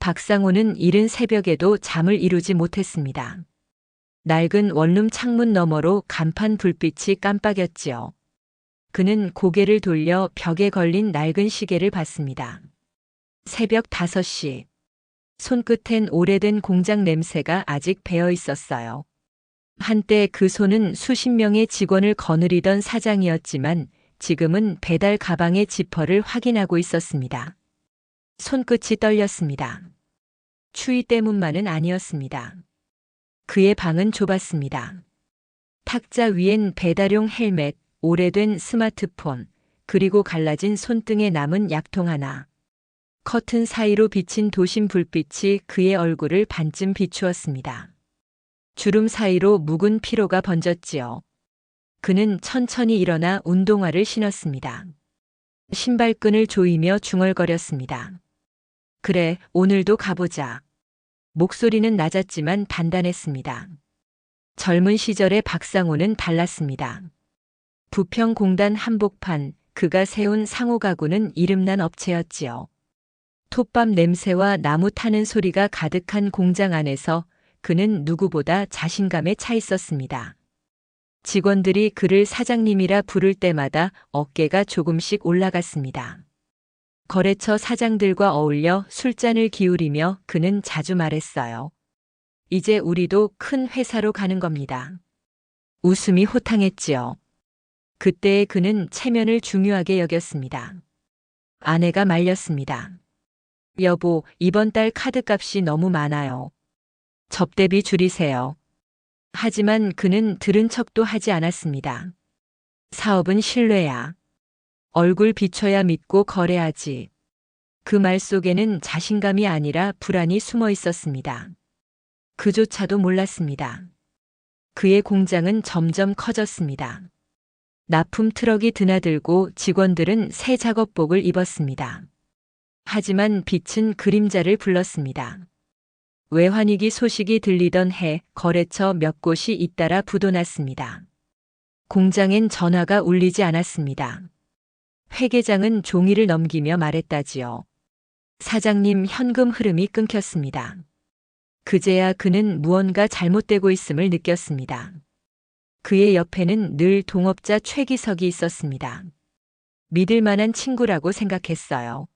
박상호는 이른 새벽에도 잠을 이루지 못했습니다. 낡은 원룸 창문 너머로 간판 불빛이 깜빡였지요. 그는 고개를 돌려 벽에 걸린 낡은 시계를 봤습니다. 새벽 5시. 손끝엔 오래된 공장 냄새가 아직 배어 있었어요. 한때 그 손은 수십 명의 직원을 거느리던 사장이었지만 지금은 배달 가방의 지퍼를 확인하고 있었습니다. 손끝이 떨렸습니다. 추위 때문만은 아니었습니다. 그의 방은 좁았습니다. 탁자 위엔 배달용 헬멧, 오래된 스마트폰, 그리고 갈라진 손등에 남은 약통 하나. 커튼 사이로 비친 도심 불빛이 그의 얼굴을 반쯤 비추었습니다. 주름 사이로 묵은 피로가 번졌지요. 그는 천천히 일어나 운동화를 신었습니다. 신발끈을 조이며 중얼거렸습니다. 그래, 오늘도 가보자. 목소리는 낮았지만 단단했습니다. 젊은 시절의 박상호는 달랐습니다. 부평공단 한복판, 그가 세운 상호 가구는 이름난 업체였지요. 톱밥 냄새와 나무 타는 소리가 가득한 공장 안에서 그는 누구보다 자신감에 차 있었습니다. 직원들이 그를 사장님이라 부를 때마다 어깨가 조금씩 올라갔습니다. 거래처 사장들과 어울려 술잔을 기울이며 그는 자주 말했어요. 이제 우리도 큰 회사로 가는 겁니다. 웃음이 호탕했지요. 그때의 그는 체면을 중요하게 여겼습니다. 아내가 말렸습니다. 여보, 이번 달 카드값이 너무 많아요. 접대비 줄이세요. 하지만 그는 들은 척도 하지 않았습니다. 사업은 신뢰야. 얼굴 비춰야 믿고 거래하지. 그 말 속에는 자신감이 아니라 불안이 숨어 있었습니다. 그조차도 몰랐습니다. 그의 공장은 점점 커졌습니다. 납품 트럭이 드나들고 직원들은 새 작업복을 입었습니다. 하지만 빛은 그림자를 불렀습니다. 외환위기 소식이 들리던 해 거래처 몇 곳이 잇따라 부도났습니다. 공장엔 전화가 울리지 않았습니다. 회계장은 종이를 넘기며 말했다지요. 사장님 현금 흐름이 끊겼습니다. 그제야 그는 무언가 잘못되고 있음을 느꼈습니다. 그의 옆에는 늘 동업자 최기석이 있었습니다. 믿을 만한 친구라고 생각했어요.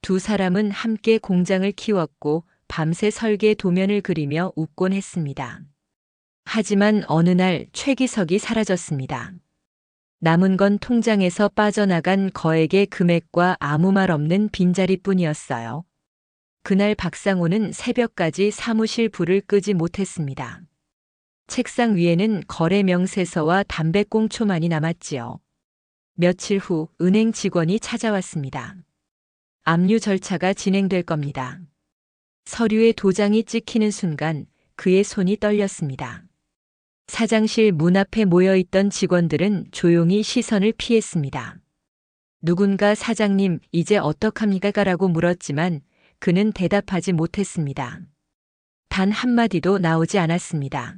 두 사람은 함께 공장을 키웠고 밤새 설계 도면을 그리며 웃곤 했습니다. 하지만 어느 날 최기석이 사라졌습니다. 남은 건 통장에서 빠져나간 거액의 금액과 아무 말 없는 빈자리뿐이었어요. 그날 박상호는 새벽까지 사무실 불을 끄지 못했습니다. 책상 위에는 거래 명세서와 담배꽁초만이 남았지요. 며칠 후 은행 직원이 찾아왔습니다. 압류 절차가 진행될 겁니다. 서류에 도장이 찍히는 순간 그의 손이 떨렸습니다. 사장실 문 앞에 모여 있던 직원들은 조용히 시선을 피했습니다. 누군가 사장님, 이제 어떡합니까? 라고 물었지만 그는 대답하지 못했습니다. 단 한마디도 나오지 않았습니다.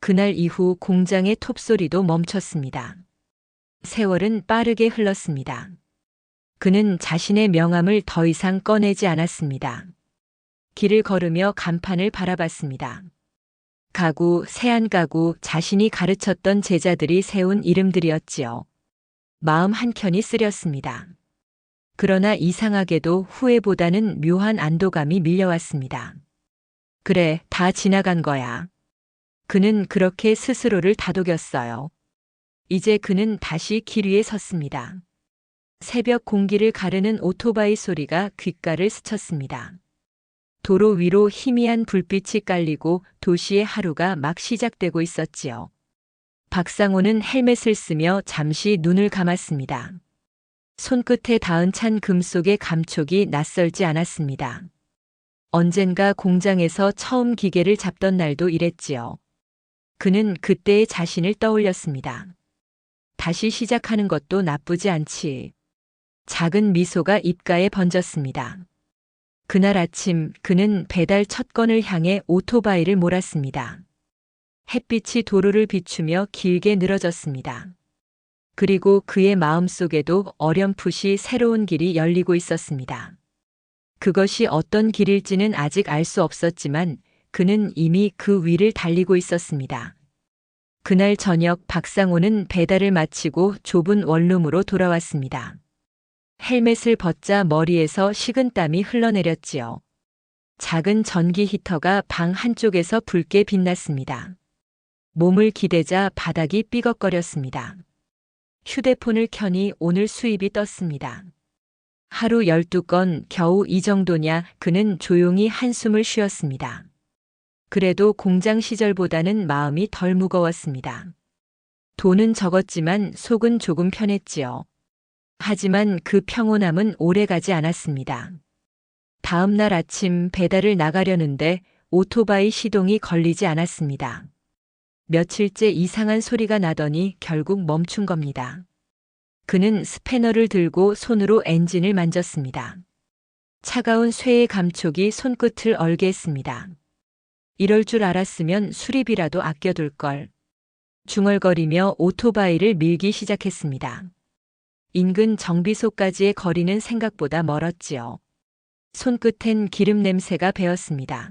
그날 이후 공장의 톱소리도 멈췄습니다. 세월은 빠르게 흘렀습니다. 그는 자신의 명함을 더 이상 꺼내지 않았습니다. 길을 걸으며 간판을 바라봤습니다. 가구, 세안 가구, 자신이 가르쳤던 제자들이 세운 이름들이었지요. 마음 한켠이 쓰렸습니다. 그러나 이상하게도 후회보다는 묘한 안도감이 밀려왔습니다. 그래, 다 지나간 거야. 그는 그렇게 스스로를 다독였어요. 이제 그는 다시 길 위에 섰습니다. 새벽 공기를 가르는 오토바이 소리가 귓가를 스쳤습니다. 도로 위로 희미한 불빛이 깔리고 도시의 하루가 막 시작되고 있었지요. 박상호는 헬멧을 쓰며 잠시 눈을 감았습니다. 손끝에 닿은 찬 금속의 감촉이 낯설지 않았습니다. 언젠가 공장에서 처음 기계를 잡던 날도 이랬지요. 그는 그때의 자신을 떠올렸습니다. 다시 시작하는 것도 나쁘지 않지. 작은 미소가 입가에 번졌습니다. 그날 아침 그는 배달 첫 건을 향해 오토바이를 몰았습니다. 햇빛이 도로를 비추며 길게 늘어졌습니다. 그리고 그의 마음 속에도 어렴풋이 새로운 길이 열리고 있었습니다. 그것이 어떤 길일지는 아직 알 수 없었지만 그는 이미 그 위를 달리고 있었습니다. 그날 저녁 박상호는 배달을 마치고 좁은 원룸으로 돌아왔습니다. 헬멧을 벗자 머리에서 식은 땀이 흘러내렸지요. 작은 전기 히터가 방 한쪽에서 붉게 빛났습니다. 몸을 기대자 바닥이 삐걱거렸습니다. 휴대폰을 켜니 오늘 수입이 떴습니다. 하루 12건 겨우 이 정도냐 그는 조용히 한숨을 쉬었습니다. 그래도 공장 시절보다는 마음이 덜 무거웠습니다. 돈은 적었지만 속은 조금 편했지요. 하지만 그 평온함은 오래 가지 않았습니다. 다음 날 아침 배달을 나가려는데 오토바이 시동이 걸리지 않았습니다. 며칠째 이상한 소리가 나더니 결국 멈춘 겁니다. 그는 스패너를 들고 손으로 엔진을 만졌습니다. 차가운 쇠의 감촉이 손끝을 얼게 했습니다. 이럴 줄 알았으면 수리비라도 아껴둘 걸. 중얼거리며 오토바이를 밀기 시작했습니다. 인근 정비소까지의 거리는 생각보다 멀었지요. 손끝엔 기름 냄새가 배었습니다.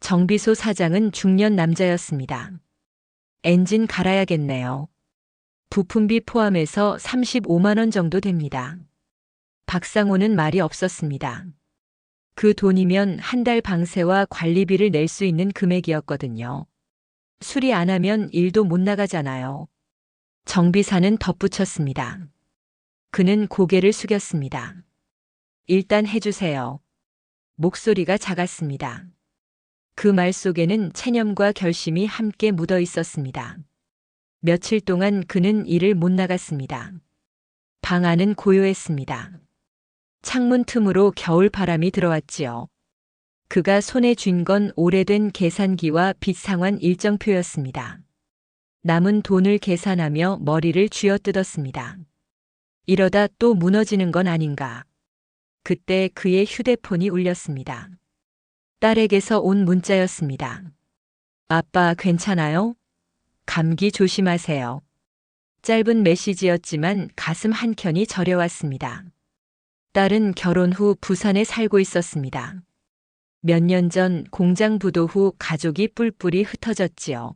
정비소 사장은 중년 남자였습니다. 엔진 갈아야겠네요. 부품비 포함해서 35만원 정도 됩니다. 박상호는 말이 없었습니다. 그 돈이면 한 달 방세와 관리비를 낼 수 있는 금액이었거든요. 수리 안 하면 일도 못 나가잖아요. 정비사는 덧붙였습니다. 그는 고개를 숙였습니다. 일단 해주세요. 목소리가 작았습니다. 그 말 속에는 체념과 결심이 함께 묻어 있었습니다. 며칠 동안 그는 일을 못 나갔습니다. 방 안은 고요했습니다. 창문 틈으로 겨울 바람이 들어왔지요. 그가 손에 쥔 건 오래된 계산기와 빚 상환 일정표였습니다. 남은 돈을 계산하며 머리를 쥐어뜯었습니다. 이러다 또 무너지는 건 아닌가. 그때 그의 휴대폰이 울렸습니다. 딸에게서 온 문자였습니다. 아빠 괜찮아요? 감기 조심하세요. 짧은 메시지였지만 가슴 한켠이 저려왔습니다. 딸은 결혼 후 부산에 살고 있었습니다. 몇 년 전 공장 부도 후 가족이 뿔뿔이 흩어졌지요.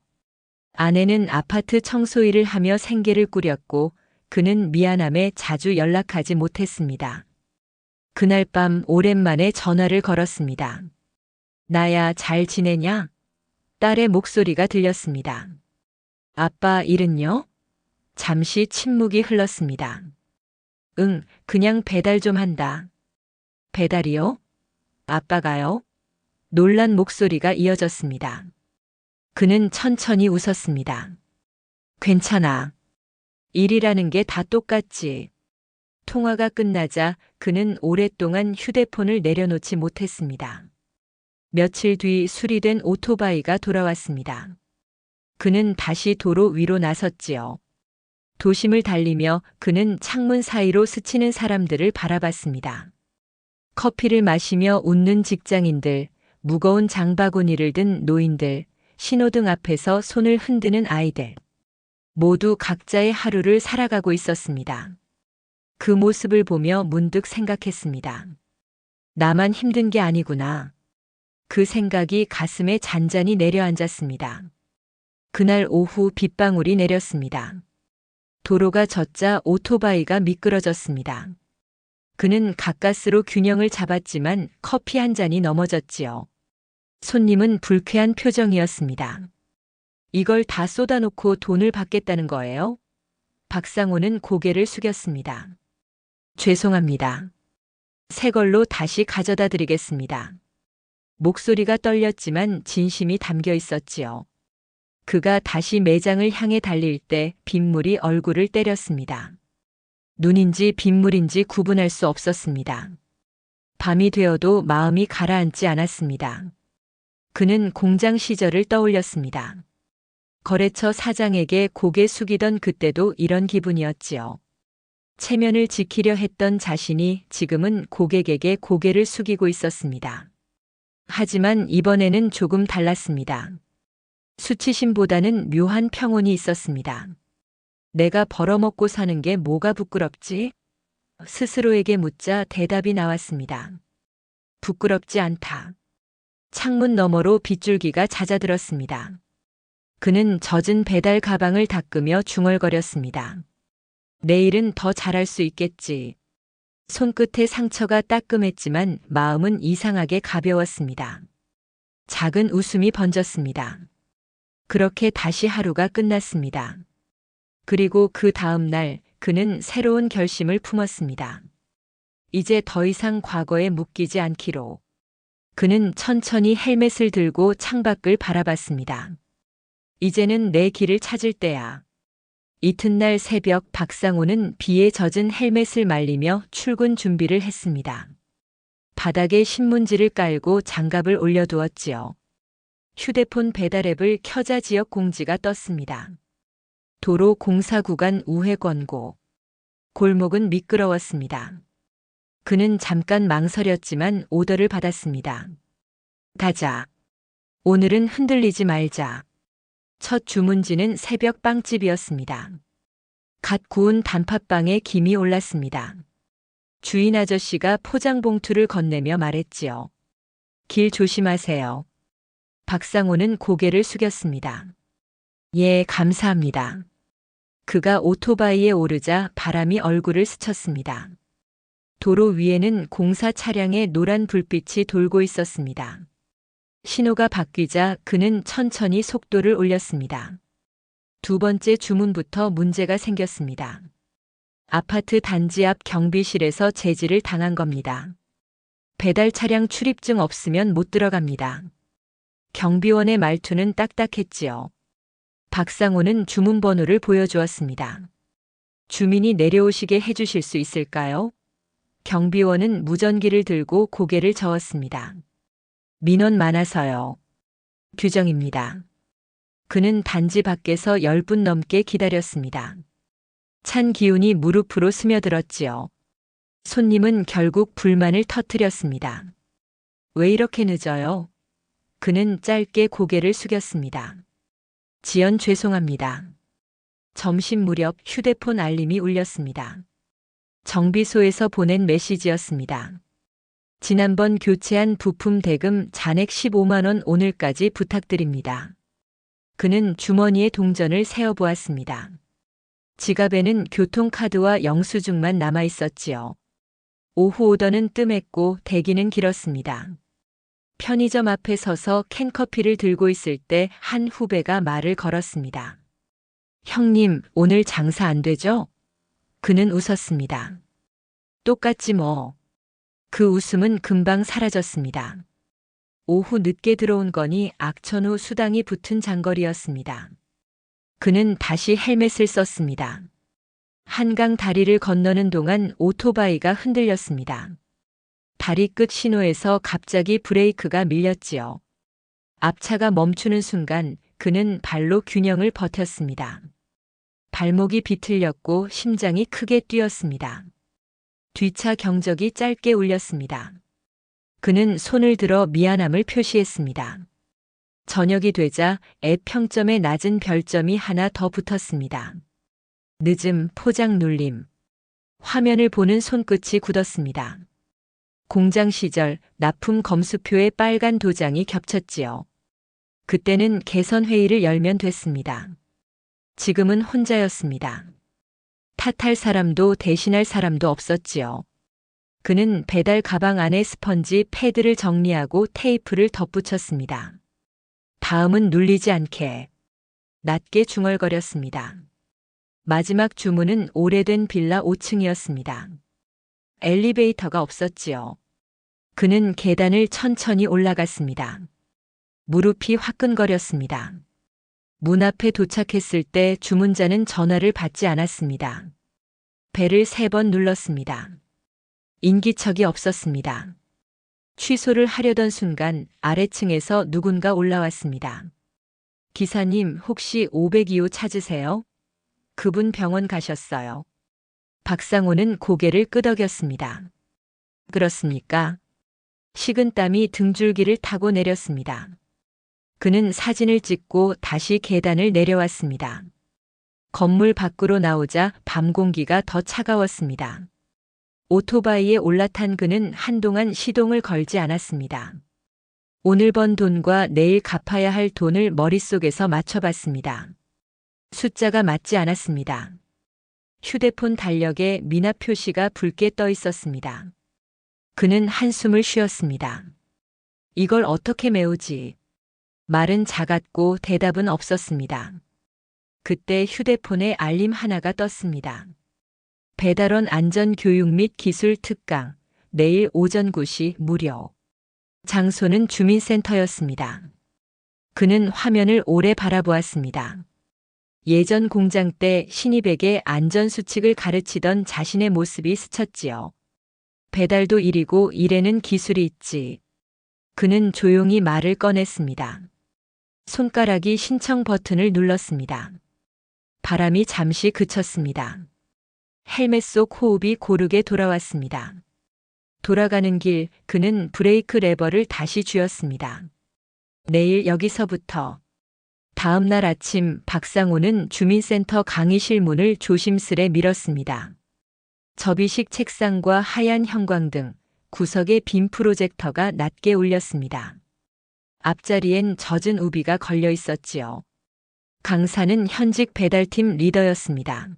아내는 아파트 청소 일을 하며 생계를 꾸렸고 그는 미안함에 자주 연락하지 못했습니다. 그날 밤 오랜만에 전화를 걸었습니다. 나야 잘 지내냐? 딸의 목소리가 들렸습니다. 아빠 일은요? 잠시 침묵이 흘렀습니다. 응, 그냥 배달 좀 한다. 배달이요? 아빠가요? 놀란 목소리가 이어졌습니다. 그는 천천히 웃었습니다. 괜찮아. 일이라는 게 다 똑같지. 통화가 끝나자 그는 오랫동안 휴대폰을 내려놓지 못했습니다. 며칠 뒤 수리된 오토바이가 돌아왔습니다. 그는 다시 도로 위로 나섰지요. 도심을 달리며 그는 창문 사이로 스치는 사람들을 바라봤습니다. 커피를 마시며 웃는 직장인들, 무거운 장바구니를 든 노인들, 신호등 앞에서 손을 흔드는 아이들. 모두 각자의 하루를 살아가고 있었습니다. 그 모습을 보며 문득 생각했습니다. 나만 힘든 게 아니구나. 그 생각이 가슴에 잔잔히 내려앉았습니다. 그날 오후 빗방울이 내렸습니다. 도로가 젖자 오토바이가 미끄러졌습니다. 그는 가까스로 균형을 잡았지만 커피 한 잔이 넘어졌지요. 손님은 불쾌한 표정이었습니다. 이걸 다 쏟아놓고 돈을 받겠다는 거예요? 박상호는 고개를 숙였습니다. 죄송합니다. 새 걸로 다시 가져다 드리겠습니다. 목소리가 떨렸지만 진심이 담겨 있었지요. 그가 다시 매장을 향해 달릴 때 빗물이 얼굴을 때렸습니다. 눈인지 빗물인지 구분할 수 없었습니다. 밤이 되어도 마음이 가라앉지 않았습니다. 그는 공장 시절을 떠올렸습니다. 거래처 사장에게 고개 숙이던 그때도 이런 기분이었지요. 체면을 지키려 했던 자신이 지금은 고객에게 고개를 숙이고 있었습니다. 하지만 이번에는 조금 달랐습니다. 수치심보다는 묘한 평온이 있었습니다. 내가 벌어먹고 사는 게 뭐가 부끄럽지? 스스로에게 묻자 대답이 나왔습니다. 부끄럽지 않다. 창문 너머로 빗줄기가 잦아들었습니다. 그는 젖은 배달 가방을 닦으며 중얼거렸습니다. 내일은 더 잘할 수 있겠지. 손끝에 상처가 따끔했지만 마음은 이상하게 가벼웠습니다. 작은 웃음이 번졌습니다. 그렇게 다시 하루가 끝났습니다. 그리고 그 다음 날 그는 새로운 결심을 품었습니다. 이제 더 이상 과거에 묶이지 않기로. 그는 천천히 헬멧을 들고 창밖을 바라봤습니다. 이제는 내 길을 찾을 때야. 이튿날 새벽 박상호는 비에 젖은 헬멧을 말리며 출근 준비를 했습니다. 바닥에 신문지를 깔고 장갑을 올려두었지요. 휴대폰 배달 앱을 켜자 지역 공지가 떴습니다. 도로 공사 구간 우회 권고. 골목은 미끄러웠습니다. 그는 잠깐 망설였지만 오더를 받았습니다. 가자. 오늘은 흔들리지 말자. 첫 주문지는 새벽 빵집이었습니다. 갓 구운 단팥빵에 김이 올랐습니다. 주인 아저씨가 포장 봉투를 건네며 말했지요. 길 조심하세요. 박상호는 고개를 숙였습니다. 예, 감사합니다. 그가 오토바이에 오르자 바람이 얼굴을 스쳤습니다. 도로 위에는 공사 차량의 노란 불빛이 돌고 있었습니다. 신호가 바뀌자 그는 천천히 속도를 올렸습니다. 두 번째 주문부터 문제가 생겼습니다. 아파트 단지 앞 경비실에서 제지를 당한 겁니다. 배달 차량 출입증 없으면 못 들어갑니다. 경비원의 말투는 딱딱했지요. 박상호는 주문 번호를 보여주었습니다. 주민이 내려오시게 해주실 수 있을까요? 경비원은 무전기를 들고 고개를 저었습니다. 민원 많아서요. 규정입니다. 그는 단지 밖에서 10분 넘게 기다렸습니다. 찬 기운이 무릎으로 스며들었지요. 손님은 결국 불만을 터뜨렸습니다. 왜 이렇게 늦어요? 그는 짧게 고개를 숙였습니다. 지연 죄송합니다. 점심 무렵 휴대폰 알림이 울렸습니다. 정비소에서 보낸 메시지였습니다. 지난번 교체한 부품 대금 잔액 15만원 오늘까지 부탁드립니다. 그는 주머니에 동전을 세어보았습니다. 지갑에는 교통카드와 영수증만 남아 있었지요. 오후 오더는 뜸했고 대기는 길었습니다. 편의점 앞에 서서 캔커피를 들고 있을 때 한 후배가 말을 걸었습니다. 형님, 오늘 장사 안 되죠? 그는 웃었습니다. 똑같지 뭐. 그 웃음은 금방 사라졌습니다. 오후 늦게 들어온 거니 악천후 수당이 붙은 장거리였습니다. 그는 다시 헬멧을 썼습니다. 한강 다리를 건너는 동안 오토바이가 흔들렸습니다. 다리 끝 신호에서 갑자기 브레이크가 밀렸지요. 앞차가 멈추는 순간 그는 발로 균형을 버텼습니다. 발목이 비틀렸고 심장이 크게 뛰었습니다. 뒤차 경적이 짧게 울렸습니다. 그는 손을 들어 미안함을 표시했습니다. 저녁이 되자 앱 평점에 낮은 별점이 하나 더 붙었습니다. 늦음, 포장 눌림. 화면을 보는 손끝이 굳었습니다. 공장 시절 납품 검수표에 빨간 도장이 겹쳤지요. 그때는 개선 회의를 열면 됐습니다. 지금은 혼자였습니다. 탓할 사람도 대신할 사람도 없었지요. 그는 배달 가방 안에 스펀지 패드를 정리하고 테이프를 덧붙였습니다. 다음은 눌리지 않게. 낮게 중얼거렸습니다. 마지막 주문은 오래된 빌라 5층이었습니다. 엘리베이터가 없었지요. 그는 계단을 천천히 올라갔습니다. 무릎이 화끈거렸습니다. 문 앞에 도착했을 때 주문자는 전화를 받지 않았습니다. 배를 세 번 눌렀습니다. 인기척이 없었습니다. 취소를 하려던 순간 아래층에서 누군가 올라왔습니다. 기사님, 혹시 502호 찾으세요? 그분 병원 가셨어요. 박상호는 고개를 끄덕였습니다. 그렇습니까? 식은 땀이 등줄기를 타고 내렸습니다. 그는 사진을 찍고 다시 계단을 내려왔습니다. 건물 밖으로 나오자 밤 공기가 더 차가웠습니다. 오토바이에 올라탄 그는 한동안 시동을 걸지 않았습니다. 오늘 번 돈과 내일 갚아야 할 돈을 머릿속에서 맞춰봤습니다. 숫자가 맞지 않았습니다. 휴대폰 달력에 미납 표시가 붉게 떠 있었습니다. 그는 한숨을 쉬었습니다. 이걸 어떻게 메우지? 말은 작았고 대답은 없었습니다. 그때 휴대폰에 알림 하나가 떴습니다. 배달원 안전교육 및 기술 특강, 내일 오전 9시 무료. 장소는 주민센터였습니다. 그는 화면을 오래 바라보았습니다. 예전 공장 때 신입에게 안전수칙을 가르치던 자신의 모습이 스쳤지요. 배달도 일이고 일에는 기술이 있지. 그는 조용히 말을 꺼냈습니다. 손가락이 신청 버튼을 눌렀습니다. 바람이 잠시 그쳤습니다. 헬멧 속 호흡이 고르게 돌아왔습니다. 돌아가는 길 그는 브레이크 레버를 다시 쥐었습니다. 내일 여기서부터 다음 날 아침 박상호는 주민센터 강의실 문을 조심스레 밀었습니다. 접이식 책상과 하얀 형광등, 구석에 빔 프로젝터가 낮게 울렸습니다. 앞자리엔 젖은 우비가 걸려 있었지요. 강사는 현직 배달팀 리더였습니다.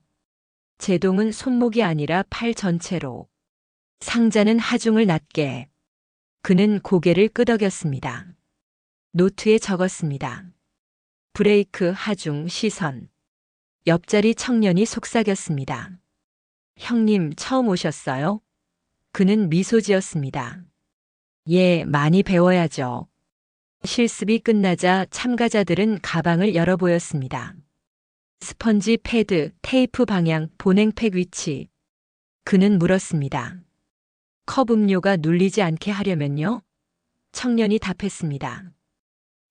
제동은 손목이 아니라 팔 전체로. 상자는 하중을 낮게. 그는 고개를 끄덕였습니다. 노트에 적었습니다. 브레이크 하중 시선. 옆자리 청년이 속삭였습니다. 형님 처음 오셨어요? 그는 미소 지었습니다. 예, 많이 배워야죠. 실습이 끝나자 참가자들은 가방을 열어 보였습니다. 스펀지 패드, 테이프 방향, 보냉팩 위치. 그는 물었습니다. 컵 음료가 눌리지 않게 하려면요? 청년이 답했습니다.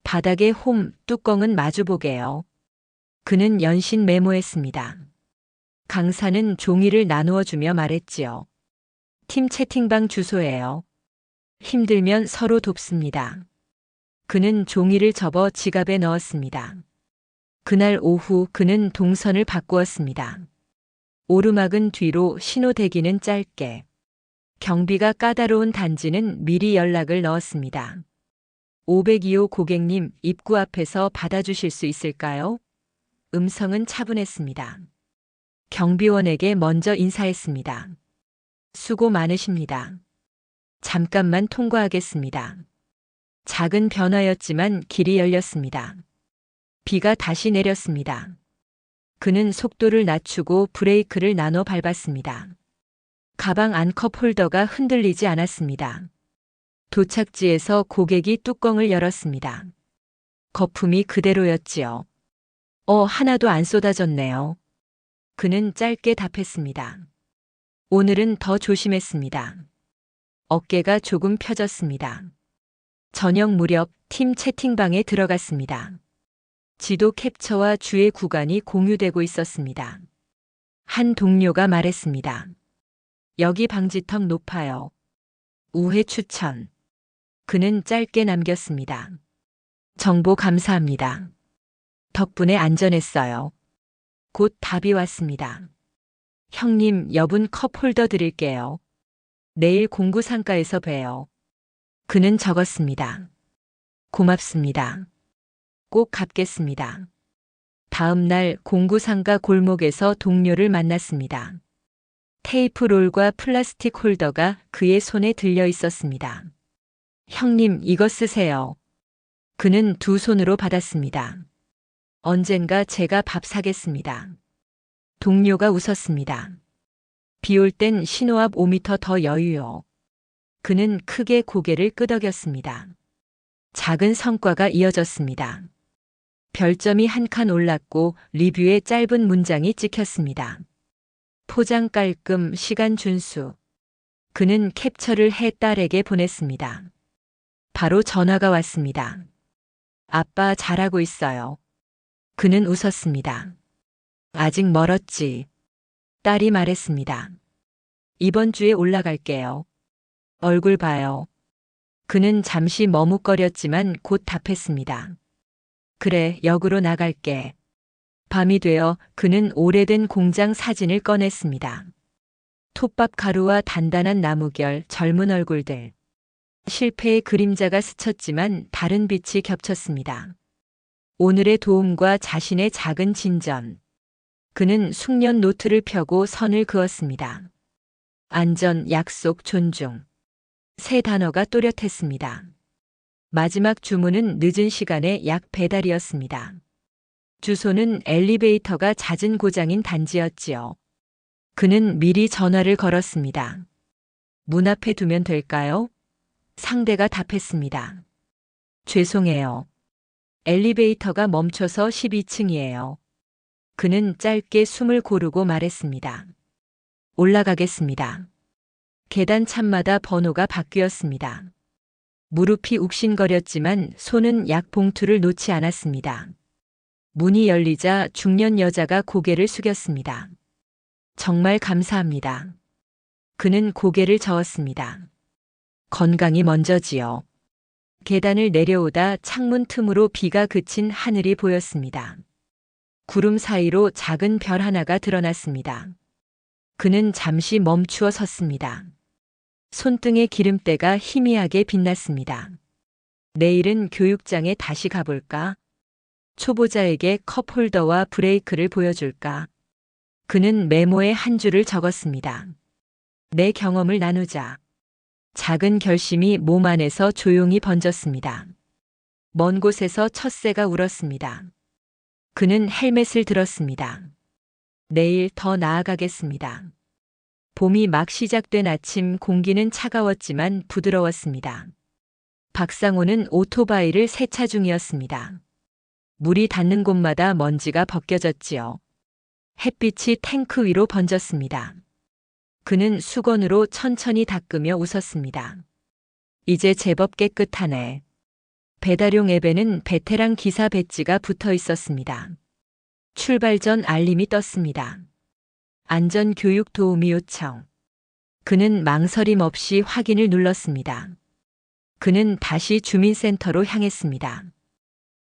바닥에 홈, 뚜껑은 마주보게요. 그는 연신 메모했습니다. 강사는 종이를 나누어 주며 말했지요. 팀 채팅방 주소예요. 힘들면 서로 돕습니다. 그는 종이를 접어 지갑에 넣었습니다. 그날 오후 그는 동선을 바꾸었습니다. 오르막은 뒤로 신호 대기는 짧게. 경비가 까다로운 단지는 미리 연락을 넣었습니다. 502호 고객님 입구 앞에서 받아주실 수 있을까요? 음성은 차분했습니다. 경비원에게 먼저 인사했습니다. 수고 많으십니다. 잠깐만 통과하겠습니다. 작은 변화였지만 길이 열렸습니다. 비가 다시 내렸습니다. 그는 속도를 낮추고 브레이크를 나눠 밟았습니다. 가방 안컵 홀더가 흔들리지 않았습니다. 도착지에서 고객이 뚜껑을 열었습니다. 거품이 그대로였지요. 어, 하나도 안 쏟아졌네요. 그는 짧게 답했습니다. 오늘은 더 조심했습니다. 어깨가 조금 펴졌습니다. 저녁 무렵 팀 채팅방에 들어갔습니다. 지도 캡처와 주의 구간이 공유되고 있었습니다. 한 동료가 말했습니다. 여기 방지턱 높아요. 우회 추천. 그는 짧게 남겼습니다. 정보 감사합니다. 덕분에 안전했어요. 곧 답이 왔습니다. 형님, 여분 컵 홀더 드릴게요. 내일 공구 상가에서 봬요. 그는 적었습니다. 고맙습니다. 꼭 갚겠습니다. 다음 날 공구 상가 골목에서 동료를 만났습니다. 테이프 롤과 플라스틱 홀더가 그의 손에 들려 있었습니다. 형님, 이거 쓰세요. 그는 두 손으로 받았습니다. 언젠가 제가 밥 사겠습니다. 동료가 웃었습니다. 비 올 땐 신호 앞 5미터 더 여유요. 그는 크게 고개를 끄덕였습니다. 작은 성과가 이어졌습니다. 별점이 한 칸 올랐고 리뷰에 짧은 문장이 찍혔습니다. 포장 깔끔, 시간 준수. 그는 캡처를 해 딸에게 보냈습니다. 바로 전화가 왔습니다. 아빠 잘하고 있어요. 그는 웃었습니다. 아직 멀었지. 딸이 말했습니다. 이번 주에 올라갈게요. 얼굴 봐요. 그는 잠시 머뭇거렸지만 곧 답했습니다. 그래, 역으로 나갈게. 밤이 되어 그는 오래된 공장 사진을 꺼냈습니다. 톱밥 가루와 단단한 나무결, 젊은 얼굴들. 실패의 그림자가 스쳤지만 다른 빛이 겹쳤습니다. 오늘의 도움과 자신의 작은 진전. 그는 숙련 노트를 펴고 선을 그었습니다. 안전, 약속, 존중. 세 단어가 또렷했습니다. 마지막 주문은 늦은 시간에 약 배달이었습니다. 주소는 엘리베이터가 잦은 고장인 단지였지요. 그는 미리 전화를 걸었습니다. 문 앞에 두면 될까요? 상대가 답했습니다. 죄송해요. 엘리베이터가 멈춰서 12층이에요. 그는 짧게 숨을 고르고 말했습니다. 올라가겠습니다. 계단 참마다 번호가 바뀌었습니다. 무릎이 욱신거렸지만 손은 약 봉투를 놓지 않았습니다. 문이 열리자 중년 여자가 고개를 숙였습니다. 정말 감사합니다. 그는 고개를 저었습니다. 건강이 먼저지요. 계단을 내려오다 창문 틈으로 비가 그친 하늘이 보였습니다. 구름 사이로 작은 별 하나가 드러났습니다. 그는 잠시 멈추어 섰습니다. 손등의 기름때가 희미하게 빛났습니다. 내일은 교육장에 다시 가볼까? 초보자에게 컵홀더와 브레이크를 보여줄까? 그는 메모에 한 줄을 적었습니다. 내 경험을 나누자. 작은 결심이 몸 안에서 조용히 번졌습니다. 먼 곳에서 첫 새가 울었습니다. 그는 헬멧을 들었습니다. 내일 더 나아가겠습니다. 봄이 막 시작된 아침 공기는 차가웠지만 부드러웠습니다. 박상호는 오토바이를 세차 중이었습니다. 물이 닿는 곳마다 먼지가 벗겨졌지요. 햇빛이 탱크 위로 번졌습니다. 그는 수건으로 천천히 닦으며 웃었습니다. 이제 제법 깨끗하네. 배달용 앱에는 베테랑 기사 배지가 붙어 있었습니다. 출발 전 알림이 떴습니다. 안전교육 도우미 요청. 그는 망설임 없이 확인을 눌렀습니다. 그는 다시 주민센터로 향했습니다.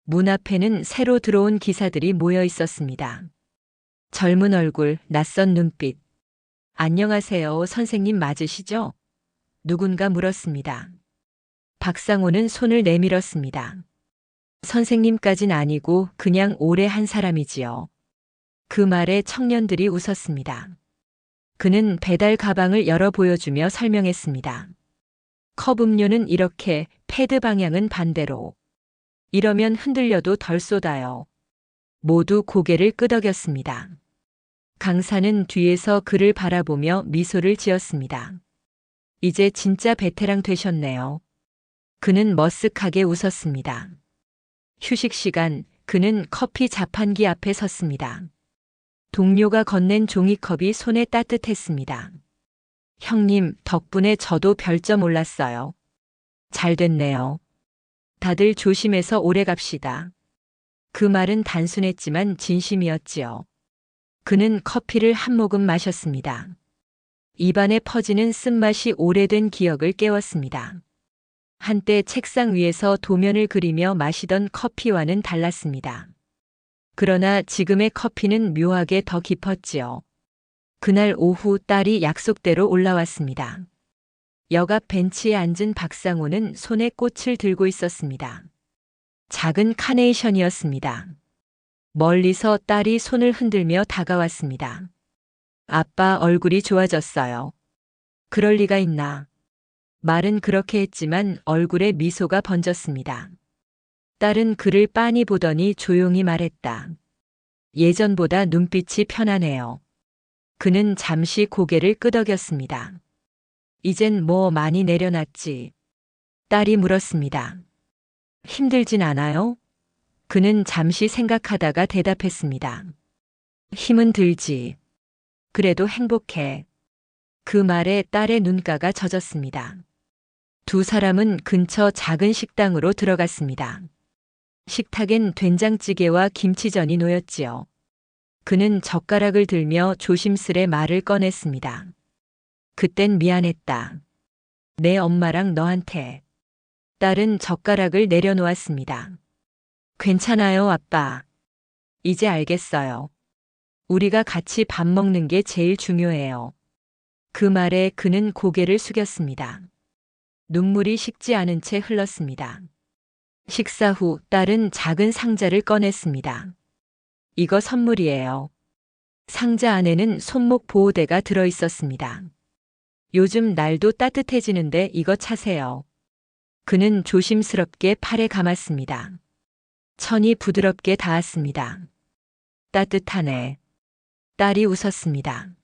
문 앞에는 새로 들어온 기사들이 모여 있었습니다. 젊은 얼굴, 낯선 눈빛. 안녕하세요, 선생님 맞으시죠? 누군가 물었습니다. 박상호는 손을 내밀었습니다. 선생님까진 아니고 그냥 오래 한 사람이지요. 그 말에 청년들이 웃었습니다. 그는 배달 가방을 열어 보여주며 설명했습니다. 컵 음료는 이렇게, 패드 방향은 반대로. 이러면 흔들려도 덜 쏟아요. 모두 고개를 끄덕였습니다. 강사는 뒤에서 그를 바라보며 미소를 지었습니다. 이제 진짜 베테랑 되셨네요. 그는 머쓱하게 웃었습니다. 휴식 시간, 그는 커피 자판기 앞에 섰습니다. 동료가 건넨 종이컵이 손에 따뜻했습니다. 형님, 덕분에 저도 별점 올랐어요. 잘 됐네요. 다들 조심해서 오래 갑시다. 그 말은 단순했지만 진심이었지요. 그는 커피를 한 모금 마셨습니다. 입안에 퍼지는 쓴맛이 오래된 기억을 깨웠습니다. 한때 책상 위에서 도면을 그리며 마시던 커피와는 달랐습니다. 그러나 지금의 커피는 묘하게 더 깊었지요. 그날 오후 딸이 약속대로 올라왔습니다. 역 앞 벤치에 앉은 박상호는 손에 꽃을 들고 있었습니다. 작은 카네이션이었습니다. 멀리서 딸이 손을 흔들며 다가왔습니다. 아빠 얼굴이 좋아졌어요. 그럴 리가 있나. 말은 그렇게 했지만 얼굴에 미소가 번졌습니다. 딸은 그를 빤히 보더니 조용히 말했다. 예전보다 눈빛이 편하네요. 그는 잠시 고개를 끄덕였습니다. 이젠 뭐 많이 내려놨지. 딸이 물었습니다. 힘들진 않아요? 그는 잠시 생각하다가 대답했습니다. 힘은 들지. 그래도 행복해. 그 말에 딸의 눈가가 젖었습니다. 두 사람은 근처 작은 식당으로 들어갔습니다. 식탁엔 된장찌개와 김치전이 놓였지요. 그는 젓가락을 들며 조심스레 말을 꺼냈습니다. 그땐 미안했다. 내 엄마랑 너한테. 딸은 젓가락을 내려놓았습니다. 괜찮아요, 아빠. 이제 알겠어요. 우리가 같이 밥 먹는 게 제일 중요해요. 그 말에 그는 고개를 숙였습니다. 눈물이 식지 않은 채 흘렀습니다. 식사 후 딸은 작은 상자를 꺼냈습니다. 이거 선물이에요. 상자 안에는 손목 보호대가 들어 있었습니다. 요즘 날도 따뜻해지는데 이거 차세요. 그는 조심스럽게 팔에 감았습니다. 천이 부드럽게 닿았습니다. 따뜻하네. 딸이 웃었습니다.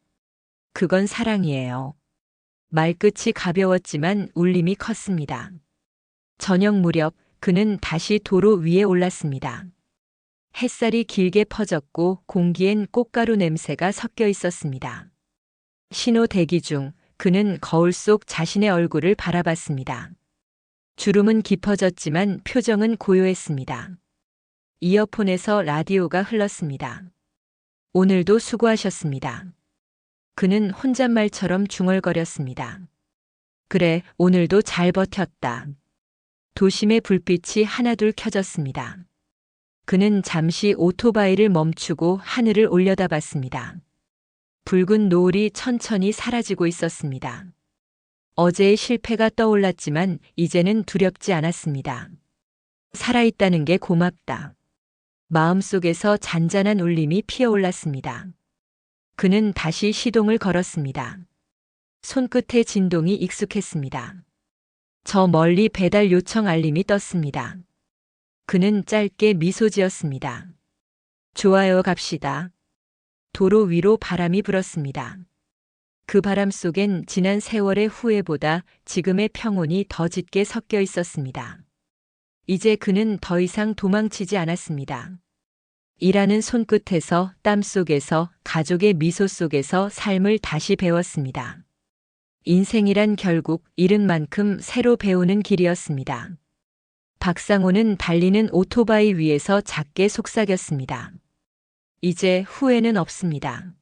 그건 사랑이에요. 말끝이 가벼웠지만 울림이 컸습니다. 저녁 무렵 그는 다시 도로 위에 올랐습니다. 햇살이 길게 퍼졌고 공기엔 꽃가루 냄새가 섞여 있었습니다. 신호 대기 중 그는 거울 속 자신의 얼굴을 바라봤습니다. 주름은 깊어졌지만 표정은 고요했습니다. 이어폰에서 라디오가 흘렀습니다. 오늘도 수고하셨습니다. 그는 혼잣말처럼 중얼거렸습니다. 그래, 오늘도 잘 버텼다. 도심의 불빛이 하나둘 켜졌습니다. 그는 잠시 오토바이를 멈추고 하늘을 올려다봤습니다. 붉은 노을이 천천히 사라지고 있었습니다. 어제의 실패가 떠올랐지만 이제는 두렵지 않았습니다. 살아있다는 게 고맙다. 마음속에서 잔잔한 울림이 피어올랐습니다. 그는 다시 시동을 걸었습니다. 손끝의 진동이 익숙했습니다. 저 멀리 배달 요청 알림이 떴습니다. 그는 짧게 미소 지었습니다. 좋아요 갑시다. 도로 위로 바람이 불었습니다. 그 바람 속엔 지난 세월의 후회보다 지금의 평온이 더 짙게 섞여 있었습니다. 이제 그는 더 이상 도망치지 않았습니다. 일하는 손끝에서 땀 속에서 가족의 미소 속에서 삶을 다시 배웠습니다. 인생이란 결국 잃은 만큼 새로 배우는 길이었습니다. 박상호는 달리는 오토바이 위에서 작게 속삭였습니다. 이제 후회는 없습니다.